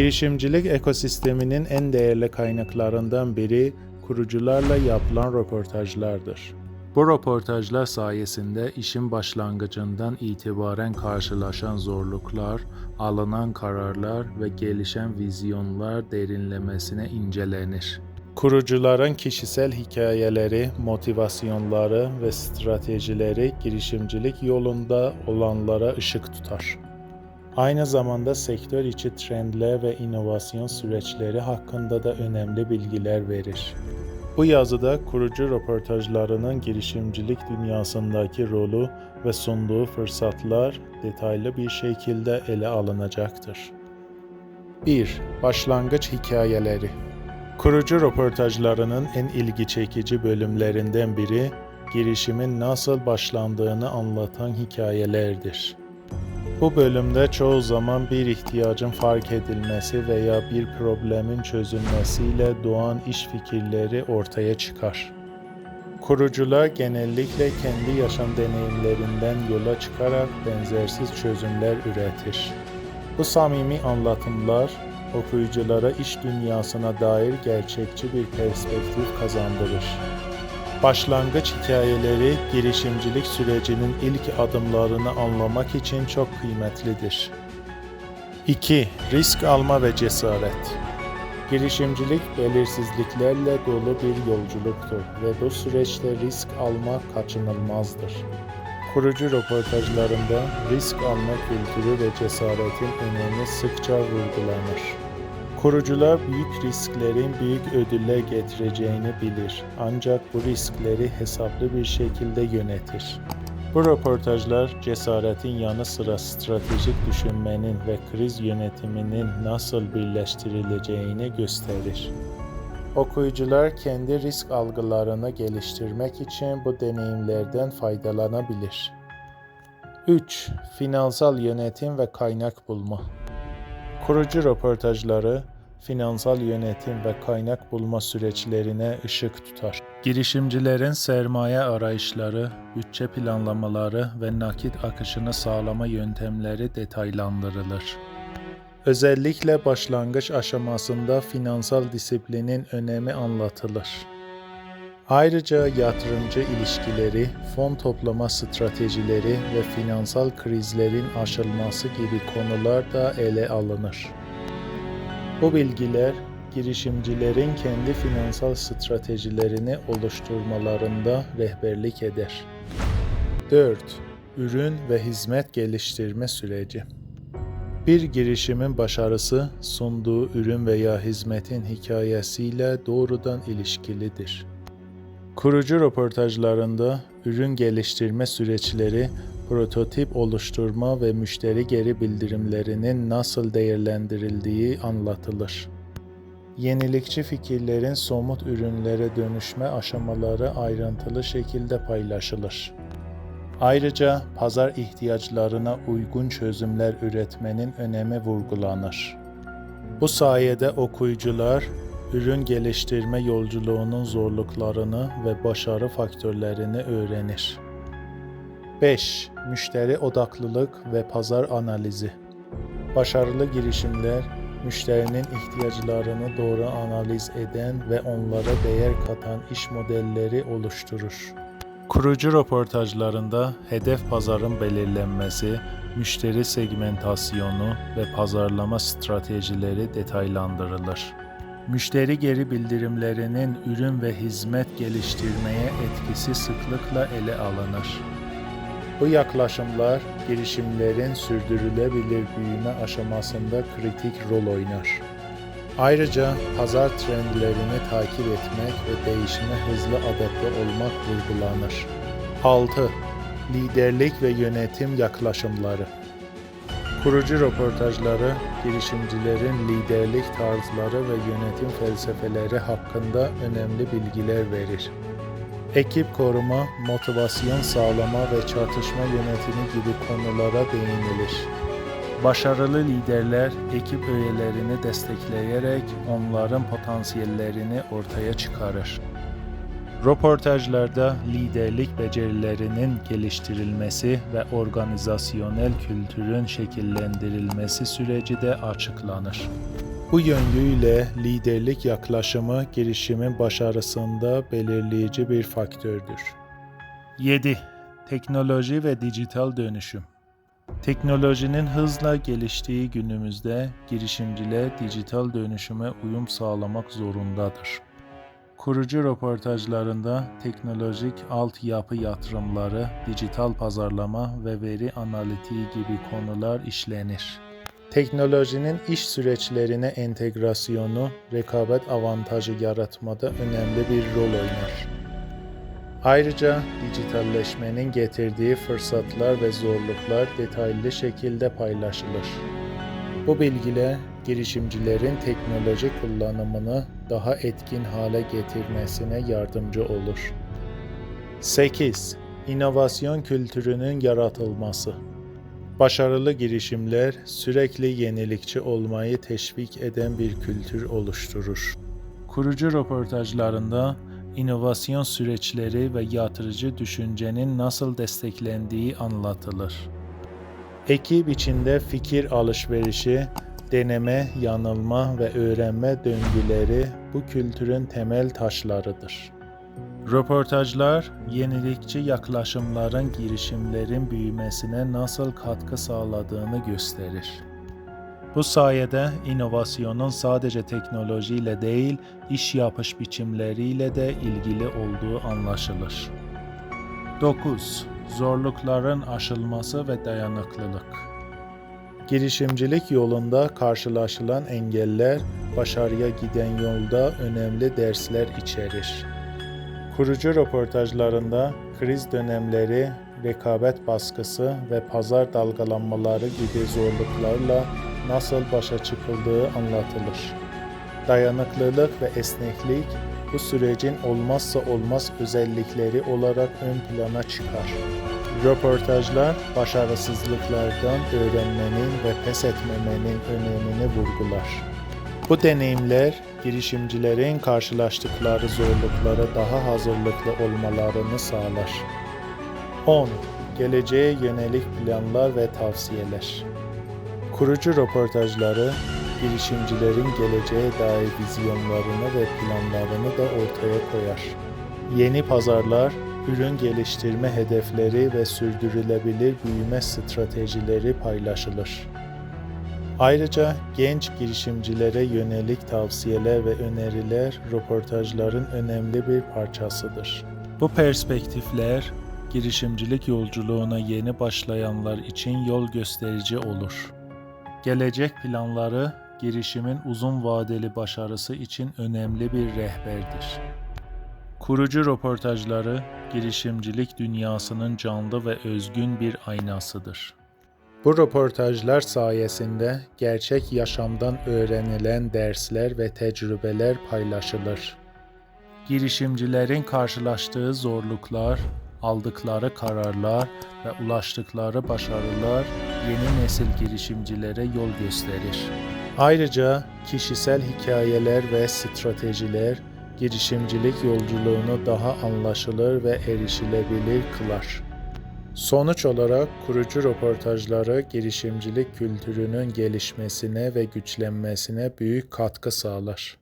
Girişimcilik ekosisteminin en değerli kaynaklarından biri kurucularla yapılan röportajlardır. Bu röportajlar sayesinde işin başlangıcından itibaren karşılaşan zorluklar, alınan kararlar ve gelişen vizyonlar derinlemesine incelenir. Kurucuların kişisel hikayeleri, motivasyonları ve stratejileri girişimcilik yolunda olanlara ışık tutar. Aynı zamanda sektör içi trendler ve inovasyon süreçleri hakkında da önemli bilgiler verir. Bu yazıda kurucu röportajlarının girişimcilik dünyasındaki rolü ve sunduğu fırsatlar detaylı bir şekilde ele alınacaktır. 1. Başlangıç hikayeleri Kurucu röportajlarının en ilgi çekici bölümlerinden biri, girişimin nasıl başlandığını anlatan hikayelerdir. Bu bölümde çoğu zaman bir ihtiyacın fark edilmesi veya bir problemin çözülmesiyle doğan iş fikirleri ortaya çıkar. Kurucular genellikle kendi yaşam deneyimlerinden yola çıkarak benzersiz çözümler üretir. Bu samimi anlatımlar okuyuculara iş dünyasına dair gerçekçi bir perspektif kazandırır. Başlangıç hikayeleri girişimcilik sürecinin ilk adımlarını anlamak için çok kıymetlidir. 2. Risk alma ve cesaret. Girişimcilik belirsizliklerle dolu bir yolculuktur ve bu süreçte risk almak kaçınılmazdır. Kurucu röportajlarında risk alma kültürü ve cesaretin önemi sıkça vurgulanır. Kurucular büyük risklerin büyük ödüller getireceğini bilir ancak bu riskleri hesaplı bir şekilde yönetir. Bu röportajlar cesaretin yanı sıra stratejik düşünmenin ve kriz yönetiminin nasıl birleştirileceğini gösterir. Okuyucular kendi risk algılarını geliştirmek için bu deneyimlerden faydalanabilir. 3. Finansal yönetim ve kaynak bulma. Kurucu röportajları finansal yönetim ve kaynak bulma süreçlerine ışık tutar. Girişimcilerin sermaye arayışları, bütçe planlamaları ve nakit akışını sağlama yöntemleri detaylandırılır. Özellikle başlangıç aşamasında finansal disiplinin önemi anlatılır. Ayrıca yatırımcı ilişkileri, fon toplama stratejileri ve finansal krizlerin aşılması gibi konular da ele alınır. Bu bilgiler girişimcilerin kendi finansal stratejilerini oluşturmalarında rehberlik eder. 4. Ürün ve hizmet geliştirme süreci. Bir girişimin başarısı sunduğu ürün veya hizmetin hikayesiyle doğrudan ilişkilidir. Kurucu röportajlarında ürün geliştirme süreçleri, prototip oluşturma ve müşteri geri bildirimlerinin nasıl değerlendirildiği anlatılır. Yenilikçi fikirlerin somut ürünlere dönüşme aşamaları ayrıntılı şekilde paylaşılır. Ayrıca pazar ihtiyaçlarına uygun çözümler üretmenin önemi vurgulanır. Bu sayede okuyucular ürün geliştirme yolculuğunun zorluklarını ve başarı faktörlerini öğrenir. 5. Müşteri odaklılık ve pazar analizi. Başarılı girişimler müşterinin ihtiyaçlarını doğru analiz eden ve onlara değer katan iş modelleri oluşturur. Kurucu röportajlarında hedef pazarın belirlenmesi, müşteri segmentasyonu ve pazarlama stratejileri detaylandırılır. Müşteri geri bildirimlerinin ürün ve hizmet geliştirmeye etkisi sıklıkla ele alınır. Bu yaklaşımlar girişimlerin sürdürülebilir büyüme aşamasında kritik rol oynar. Ayrıca pazar trendlerini takip etmek ve değişime hızlı adapte olmak vurgulanır. 6. Liderlik ve yönetim yaklaşımları Kurucu röportajları, girişimcilerin liderlik tarzları ve yönetim felsefeleri hakkında önemli bilgiler verir. Ekip koruma, motivasyon sağlama ve çatışma yönetimi gibi konulara değinilir. Başarılı liderler ekip üyelerini destekleyerek onların potansiyellerini ortaya çıkarır. Röportajlarda liderlik becerilerinin geliştirilmesi ve organizasyonel kültürün şekillendirilmesi süreci de açıklanır. Bu yönüyle liderlik yaklaşımı girişimin başarısında belirleyici bir faktördür. 7. Teknoloji ve dijital dönüşüm. Teknolojinin hızla geliştiği günümüzde girişimciler dijital dönüşüme uyum sağlamak zorundadır. Kurucu röportajlarında teknolojik altyapı yatırımları, dijital pazarlama ve veri analitiği gibi konular işlenir. Teknolojinin iş süreçlerine entegrasyonu, rekabet avantajı yaratmada önemli bir rol oynar. Ayrıca dijitalleşmenin getirdiği fırsatlar ve zorluklar detaylı şekilde paylaşılır. Bu bilgiler girişimcilerin teknoloji kullanımını daha etkin hale getirmesine yardımcı olur. 8. İnovasyon kültürünün yaratılması. Başarılı girişimler sürekli yenilikçi olmayı teşvik eden bir kültür oluşturur. Kurucu röportajlarında inovasyon süreçleri ve yatırıcı düşüncenin nasıl desteklendiği anlatılır. Ekip içinde fikir alışverişi, deneme, yanılma ve öğrenme döngüleri bu kültürün temel taşlarıdır. Röportajlar, yenilikçi yaklaşımların girişimlerin büyümesine nasıl katkı sağladığını gösterir. Bu sayede inovasyonun sadece teknolojiyle değil, iş yapış biçimleriyle de ilgili olduğu anlaşılır. 9. Zorlukların aşılması ve dayanıklılık. Girişimcilik yolunda karşılaşılan engeller, başarıya giden yolda önemli dersler içerir. Kurucu röportajlarında kriz dönemleri, rekabet baskısı ve pazar dalgalanmaları gibi zorluklarla nasıl başa çıkıldığı anlatılır. Dayanıklılık ve esneklik bu sürecin olmazsa olmaz özellikleri olarak ön plana çıkar. Röportajlar başarısızlıklardan öğrenmenin ve pes etmemenin önemini vurgular. Bu deneyimler girişimcilerin karşılaştıkları zorluklara daha hazırlıklı olmalarını sağlar. 10. Geleceğe yönelik planlar ve tavsiyeler. Kurucu röportajları girişimcilerin geleceğe dair vizyonlarını ve planlarını da ortaya koyar. Yeni pazarlar, ürün geliştirme hedefleri ve sürdürülebilir büyüme stratejileri paylaşılır. Ayrıca genç girişimcilere yönelik tavsiyeler ve öneriler röportajların önemli bir parçasıdır. Bu perspektifler girişimcilik yolculuğuna yeni başlayanlar için yol gösterici olur. Gelecek planları girişimin uzun vadeli başarısı için önemli bir rehberdir. Kurucu röportajları girişimcilik dünyasının canlı ve özgün bir aynasıdır. Bu röportajlar sayesinde gerçek yaşamdan öğrenilen dersler ve tecrübeler paylaşılır. Girişimcilerin karşılaştığı zorluklar, aldıkları kararlar ve ulaştıkları başarılar yeni nesil girişimcilere yol gösterir. Ayrıca kişisel hikayeler ve stratejiler girişimcilik yolculuğunu daha anlaşılır ve erişilebilir kılar. Sonuç olarak kurucu röportajları girişimcilik kültürünün gelişmesine ve güçlenmesine büyük katkı sağlar.